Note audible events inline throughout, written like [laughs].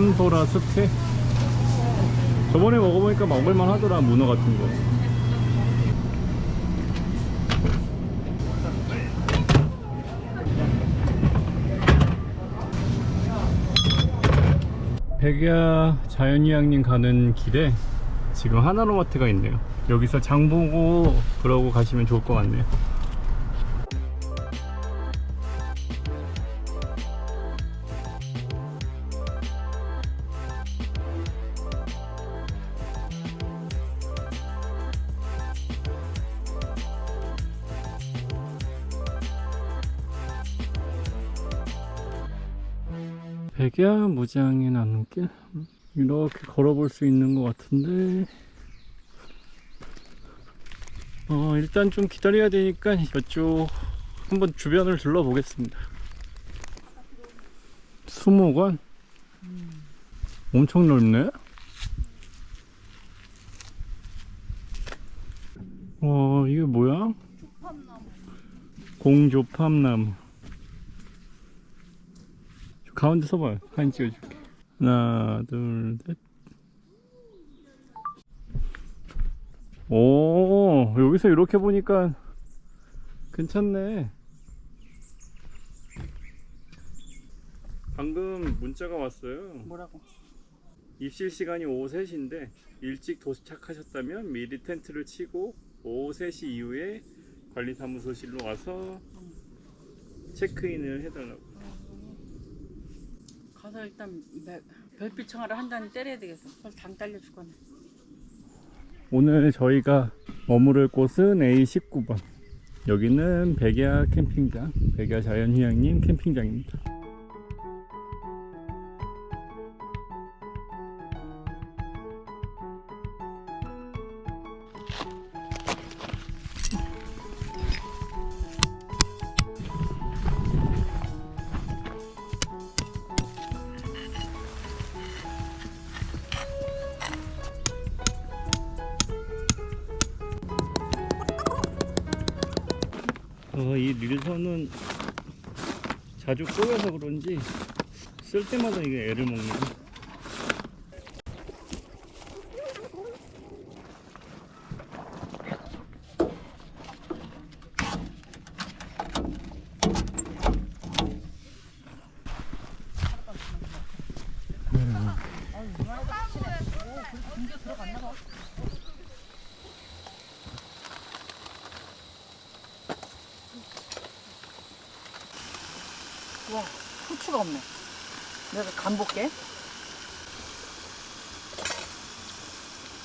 삼소라 습회 저번에 먹어보니까 먹을만 하더라 문어 같은 거. 백야 자연휴양림 가는 길에 지금 하나로마트가 있네요. 여기서 장 보고 그러고 가시면 좋을 것 같네요 백야 무장의 나눔길? 이렇게 걸어볼 수 있는 것 같은데. 어 일단 좀 기다려야 되니까 이쪽 한번 주변을 둘러보겠습니다. 수목원? 엄청 넓네? 어 이게 뭐야? 공조팝나무. 저 가운데 서봐요. 사진 찍어줄게. 하나 둘셋. 오 여기서 이렇게 보니까 괜찮네. 방금 문자가 왔어요. 뭐라고? 입실 시간이 오후 3시인데 일찍 도착하셨다면 미리 텐트를 치고 오후 3시 이후에 관리사무소실로 와서 체크인을 해달라고 가서 일단 매- 별빛 청하를 한잔 때려야 되겠어. 당 딸려 죽겠네. 오늘 저희가 머무를 곳은 A19번 여기는 백야 캠핑장 백야 자연휴양림 캠핑장입니다 이 릴선은 자주 꼬여서 그런지 쓸 때마다 이게 애를 먹네. 와, 후추가 없네. 내가 간 볼게.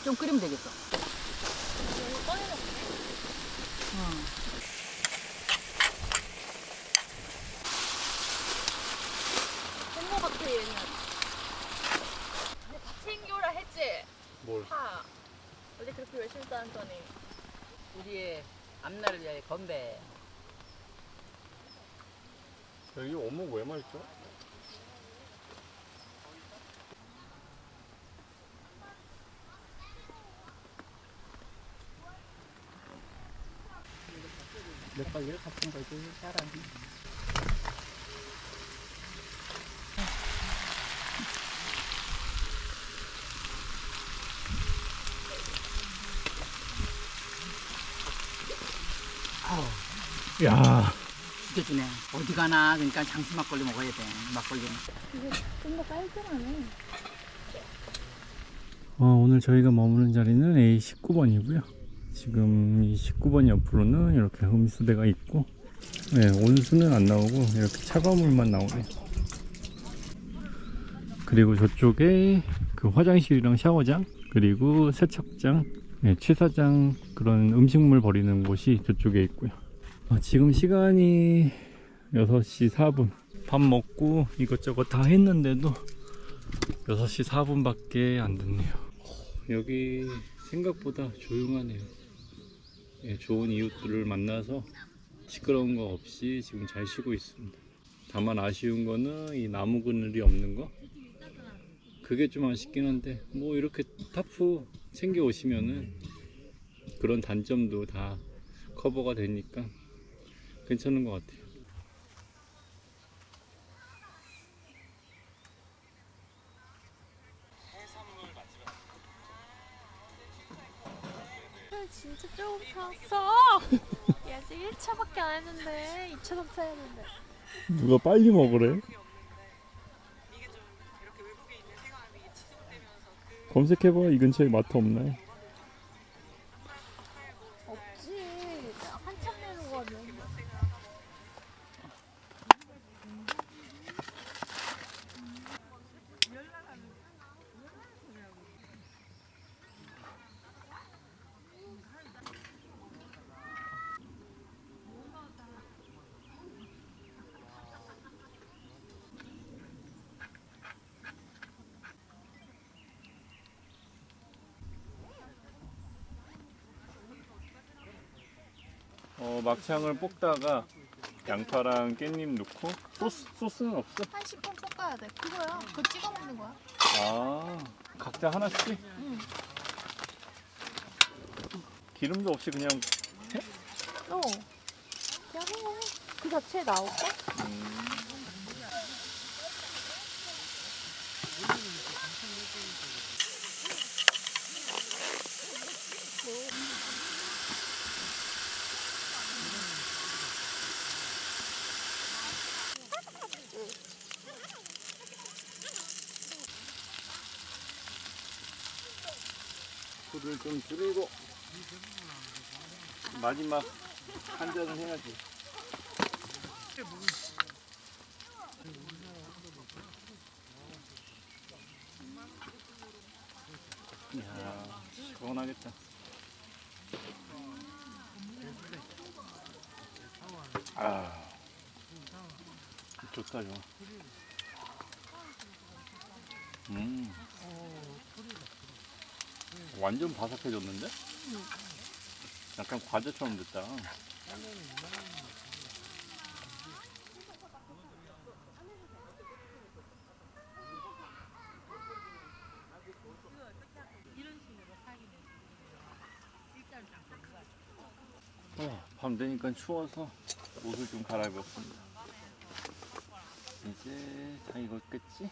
좀 끓이면 되겠어. 응. 된거 같아 얘는 챙겨라 했지? 뭘? 파 어제 그렇게 열심히 따는더니 우리의 앞날을 위해 건배. 여기 어묵 왜 맛있죠? 몇 발열 같은 거지, 사람. 야, 죽여주네. 어디 가나, 그러니까 장수 막걸리 먹어야 돼, 막걸리는. 좀더 깔끔하네 어, 오늘 저희가 머무는 자리는 A19번이고요. 지금 이 19번 옆으로는 이렇게 음수대가 있고, 네, 온수는 안 나오고 이렇게 차가운 물만 나오네. 그리고 저쪽에 그 화장실이랑 샤워장, 그리고 세척장, 네, 취사장 그런 음식물 버리는 곳이 저쪽에 있고요. 아, 지금 시간이 6시 4분. 밥 먹고 이것저것 다 했는데도 6시 4분밖에 안 됐네요. 여기 생각보다 조용하네요. 예, 좋은 이웃들을 만나서 시끄러운 거 없이 지금 잘 쉬고 있습니다. 다만 아쉬운 거는 이 나무 그늘이 없는 거. 그게 좀 아쉽긴 한데 뭐 이렇게 타프 챙겨 오시면은 그런 단점도 다 커버가 되니까 괜찮은 것 같아요. 아, 진짜 조금 사왔어. [laughs] 야, 아직 1차밖에 안 했는데 2차도 사야 되는데. 누가 빨리 먹으래? 검색해봐 이 근처에 마트 없나? 없지. 한참 내는 거는. 막창을 볶다가 양파랑 깻잎 넣고 소스 소스는 없어? 한 10분 볶아야 돼. 그거야. 그거 찍어 먹는 거야. 아 각자 하나씩? 응. 기름도 없이 그냥 어. 그냥 해. 그 자체에 나올까? 불을 좀 줄이고 마지막 한 잔은 해야지. 이야, 시원하겠다. 아, 좋다, 좋아. 음. 완전 바삭해졌는데? 약간 과자처럼 됐다. 어, 밤 되니까 추워서 옷을 좀 갈아입었습니다. 이제 다 익었겠지?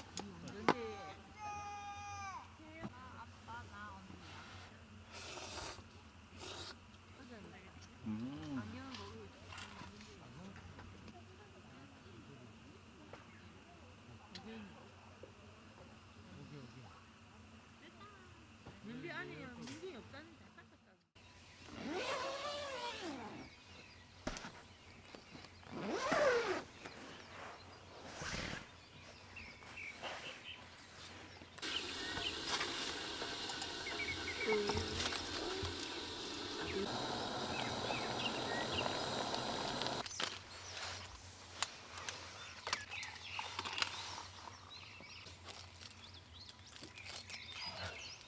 음.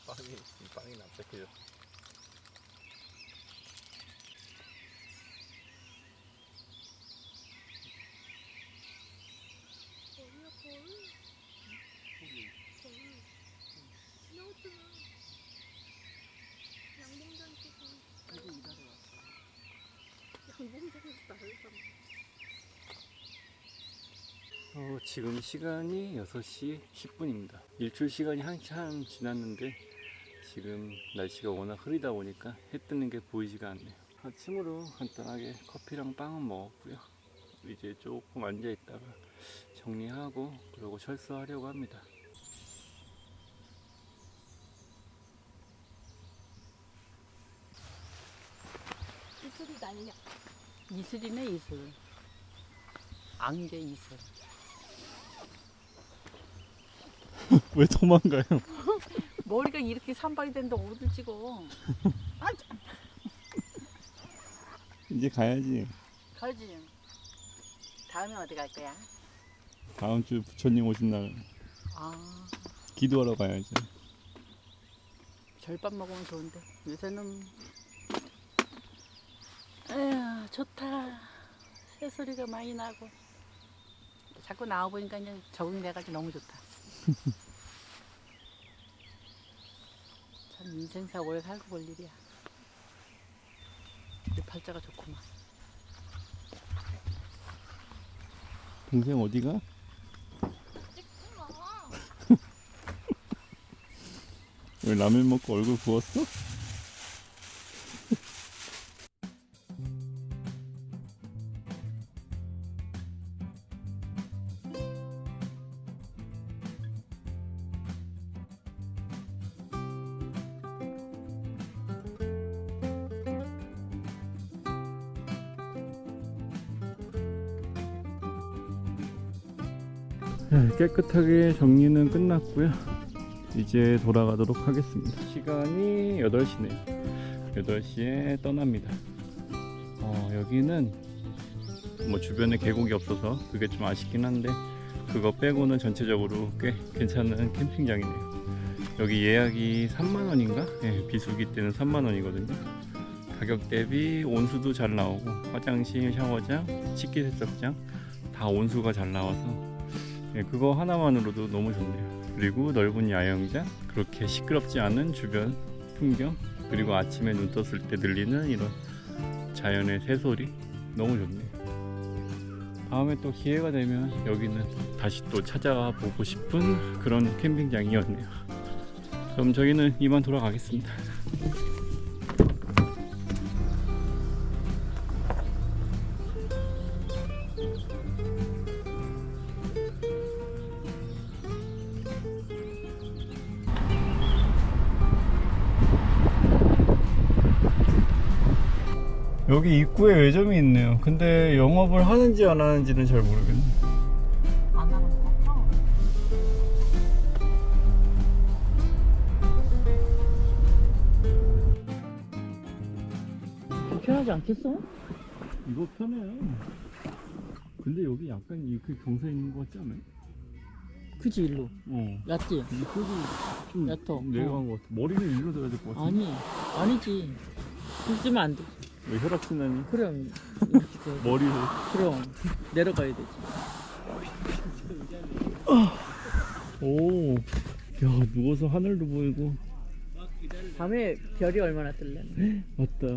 빵이 빵이 납작해져. 어, 지금 시간이 6시 10분입니다. 일출 시간이 한참 지났는데 지금 날씨가 워낙 흐리다 보니까 해 뜨는 게 보이지가 않네요. 아침으로 간단하게 커피랑 빵은 먹었고요. 이제 조금 앉아 있다가 정리하고 그러고 철수하려고 합니다. 이슬이 날려. 이슬이네 이슬. 앙제 이슬. [laughs] 왜 도망가요? [laughs] 머리가 이렇게 산발이 된다 어딜 찍어. 아, 참. 이제 가야지. 가지. 다음에 어디 갈 거야? 다음 주 부처님 오신 날 아 기도하러 가야지. 절밥 먹으면 좋은데 요새는 에휴 좋다 새소리가 많이 나고 자꾸 나와 보니까 이제 적응돼가지고 너무 좋다 참 인생사 오래 살고 볼 일이야 우리 팔자가 좋구만 동생 어디가? 찍지 마. [laughs] 왜 라면 먹고 얼굴 부었어? 깨끗하게 정리는 끝났고요. 이제 돌아가도록 하겠습니다. 시간이 8시네요. 8시에 떠납니다. 어, 여기는 뭐 주변에 계곡이 없어서 그게 좀 아쉽긴 한데 그거 빼고는 전체적으로 꽤 괜찮은 캠핑장이네요. 여기 예약이 3만 원인가? 예, 비수기 때는 3만 원이거든요. 가격 대비 온수도 잘 나오고 화장실, 샤워장, 식기 세척장 다 온수가 잘 나와서 예, 그거 하나만으로도 너무 좋네요. 그리고 넓은 야영장, 그렇게 시끄럽지 않은 주변 풍경, 그리고 아침에 눈 떴을 때 들리는 이런 자연의 새소리 너무 좋네요. 다음에 또 기회가 되면 여기는 다시 또 찾아가 보고 싶은 그런 캠핑장이었네요. 그럼 저희는 이만 돌아가겠습니다. 여기 입구에 매점이 있네요. 근데 영업을 하는지 안 하는지는 잘 모르겠네. 안 하는 거 같아. 불편하지 않겠어? 이거 편해요. 근데 여기 약간 이렇게 경사 있는 것 같지 않아요? 그지 일로 어. 얕지? 이쪽이 좀 얕어. 내려간 것 같아. 머리는 일로 들어야 될 것 같아. 아니 아니지 그러면 안 돼 왜 혈액순환이 그럼 이렇게 돼. 머리로. 그럼 내려가야 되지 오. 야 누워서 하늘도 보이고. 밤에 별이 얼마나 뜰래 맞다.